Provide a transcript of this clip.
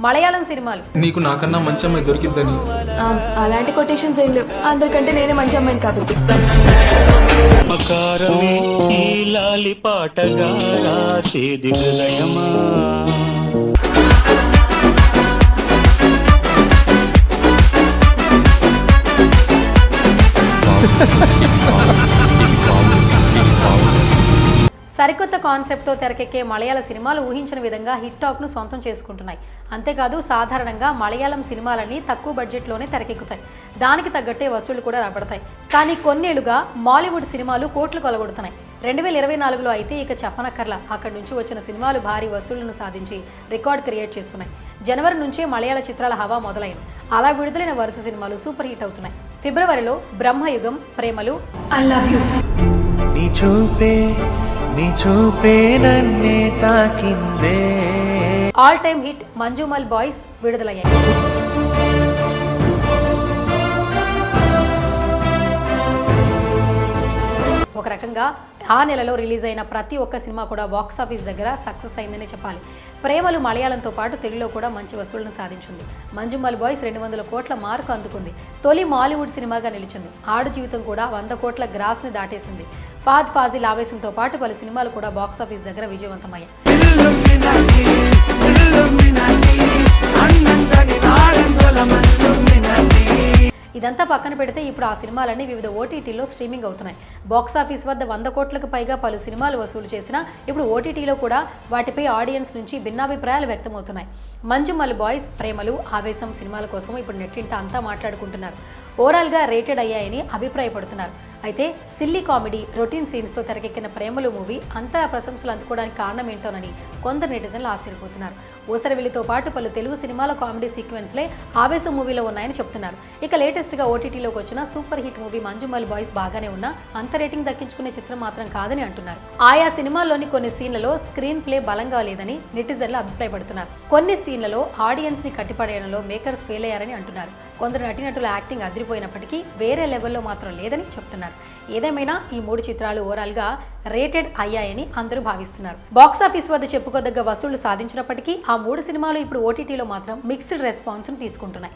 మలయాళం సినిమాలు. నీకు నాకన్నా మంచి అమ్మాయి దొరికిద్దని. ఆ, అలాంటి కొటేషన్స్ ఏం లేవు. అందరికంటే నేనే మంచి అమ్మాయిని కాబట్టి. మకారమే ఈ లాలి పాటగా రాసేది హృదయమా సరికొత్త కాన్సెప్ట్తో తెరకెక్కే మలయాళ సినిమాలు ఊహించిన విధంగా హిట్ టాక్ను సొంతం చేసుకుంటున్నాయి. అంతేకాదు సాధారణంగా మలయాళం సినిమాలన్నీ తక్కువ బడ్జెట్లోనే తెరకెక్కుతాయి. దానికి తగ్గట్టే వసూళ్ళు కూడా రాబడతాయి. కానీ కొన్నేళ్ళుగా మాలీవుడ్ సినిమాలు కోట్లు కొలగొడుతున్నాయి. రెండు వేల ఇరవై నాలుగులో అయితే ఇక చెప్పనక్కర్లా. అక్కడి నుంచి వచ్చిన సినిమాలు భారీ వసూళ్ళను సాధించి రికార్డ్ క్రియేట్ చేస్తున్నాయి. జనవరి నుంచే మలయాళ చిత్రాల హవా మొదలైంది. అలా విడుదలైన వరుస సినిమాలు సూపర్ హిట్ అవుతున్నాయి. ఫిబ్రవరిలో బ్రహ్మయుగం ప్రేమలు. ఐ లవ్ యూ నీ చూపే నన్నే తాకిందే. All time hit Manjummel Boys విడుదలయ్యాయి. ఒక రకంగా ఆ నెలలో రిలీజ్ అయిన ప్రతి ఒక్క సినిమా కూడా బాక్స్ ఆఫీస్ దగ్గర సక్సెస్ అయిందని చెప్పాలి. ప్రేమలు మలయాళంతో పాటు తెలుగులో కూడా మంచి వసూళ్ళను సాధించింది. మంజుమల్ బాయ్స్ రెండు వందల కోట్ల మార్కు అందుకుంది. తొలి మాలీవుడ్ సినిమాగా నిలిచింది. ఆడు జీవితం కూడా వంద కోట్ల గ్రాస్ని దాటేసింది. ఫాద్ ఫాజిల్ ఆవేశంతో పాటు పలు సినిమాలు కూడా బాక్స్ ఆఫీస్ దగ్గర విజయవంతమయ్యాయి. ఇదంతా పక్కన పెడితే ఇప్పుడు ఆ సినిమాలన్నీ వివిధ ఓటీటీలో స్ట్రీమింగ్ అవుతున్నాయి. బాక్స్ ఆఫీస్ వద్ద వంద కోట్లకు పైగా పలు సినిమాలు వసూలు చేసినా ఇప్పుడు ఓటీటీలో కూడా వాటిపై ఆడియన్స్ నుంచి భిన్నాభిప్రాయాలు వ్యక్తమవుతున్నాయి. మంజుమల్ బాయ్స్ ప్రేమలు ఆవేశం సినిమాల కోసం ఇప్పుడు నెట్టింట అంతా మాట్లాడుకుంటున్నారు. ఓవరాల్గా రేటెడ్ అయ్యాయని అభిప్రాయపడుతున్నారు. అయితే సిల్లీ కామెడీ రొటీన్ సీన్స్తో తెరకెక్కిన ప్రేమలు మూవీ అంతా ప్రశంసలు అందుకోవడానికి కారణం ఏంటోనని కొందరు నెటిజన్లు ఆశ్చర్యపోతున్నారు. ఊసరవిల్లితో పాటు పలు తెలుగు సినిమాల కామెడీ సీక్వెన్స్లే ఆవేశం మూవీలో ఉన్నాయని చెప్తున్నారు. ఇక లేటెస్ట్గా ఓటీటీలోకి వచ్చిన super hit movie Manjummel Boys బాగానే ఉన్నా అంత రేటింగ్ దక్కించుకునే చిత్రం మాత్రం కాదని అంటున్నారు. ఆయా సినిమాల్లోని కొన్ని సీన్లలో స్క్రీన్ ప్లే బలంగా లేదని నెటిజన్లు అభిప్రాయపడుతున్నారు. కొన్ని సీన్లలో ఆడియన్స్ని కట్టిపడేయడంలో మేకర్స్ ఫెయిల్ అయ్యారని అంటున్నారు. కొందరు నటినటుల యాక్టింగ్ అదిరిపోయినప్పటికీ వేరే లెవెల్లో మాత్రం లేదని చెప్తున్నారు. ఏదేమైనా ఈ మూడు చిత్రాలు ఓవరాల్గా రేటెడ్ అయ్యాయని అందరూ భావిస్తున్నారు. బాక్స్ ఆఫీస్ వద్ద చెప్పుకోదగ్గ వసూళ్ళు సాధించినప్పటికీ ఆ మూడు సినిమాలు ఇప్పుడు ఓటీటీలో మాత్రం మిక్స్డ్ రెస్పాన్స్ తీసుకుంటున్నాయి.